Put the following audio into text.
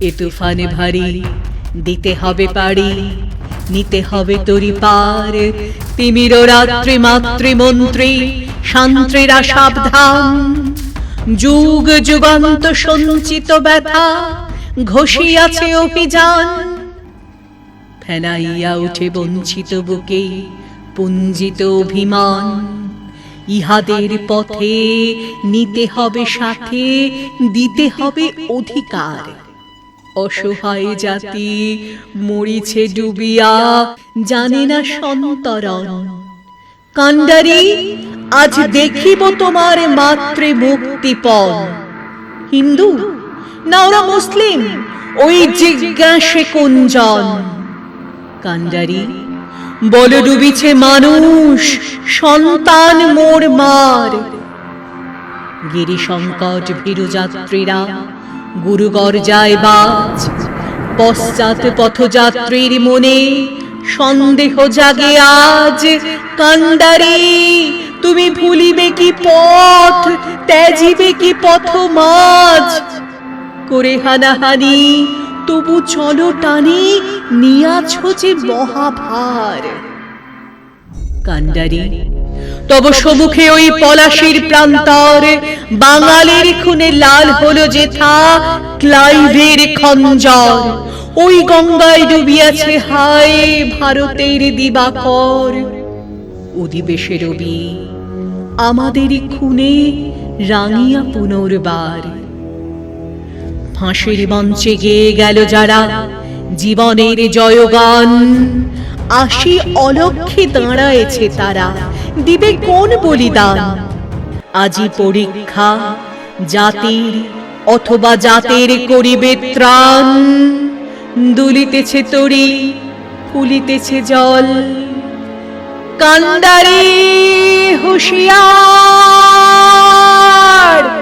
এ তুফানে ভারী। দিতে হবে পারি নিতে হবে তরি পার। তিমির রাত্রি মাতৃমন্ত্রী শান্ত্রীরা সাবধান যুগ যুগান্ত সঞ্চিত ব্যথা, ঘষিয়াছে অভিযান। ফেনাইয়া উঠে বঞ্চিত বুকে পুঞ্জিত অভিমান। ইহাদের পথে নিতে হবে সাথে, দিতে হবে অধিকার। অসহায় জাতি মরিছে ডুবিয়া জানে না সন্তরণ। কান্ডারি আজ দেখিব তোমার মাতৃ মুক্তিপণ হিন্দু না ওরা মুসলিম ওই জিজ্ঞাসে কুঞ্জন। কান্ডারি বল ডুবিছে মানুষ সন্তান মোর মার গিরি সংকট ভীরু যাত্রীরা গুরুগর যায় বাজ। পশ্চাৎ পথযাত্রীর মনে সন্দেহ জাগে আজ। কান্ডারি, তুমি ভুলিবে কি পথ, ত্যাজিবে কি পথ মাঝ করে হানাহানি, তবু চলো টানি, নিয়াছ যে মহাভার। কান্ডারি, তব সমুখে ওই পলাশির প্রান্তর বাঙালির খুনে লাল হলো যেথা, ক্লাইভের খঞ্জর। ওই গঙ্গায় ডুবিয়াছে হায় ভারতের দিবাকর। অধিবেশে রবি আমাদেরই খুনে রাঙিয়া পুনর্বার। ফাঁসির মঞ্চে গেয়ে গেল যারা জীবনের জয়গান। আসি অলক্ষে দাঁড়ায়েছে তারা। দিবে কোন বলিদান? আজি পরীক্ষা জাতির অথবা জাতের করিবে ত্রাণ। দুলিতেছে তরি ফুলিতেছে জল। কান্দারে হুঁশিয়ার।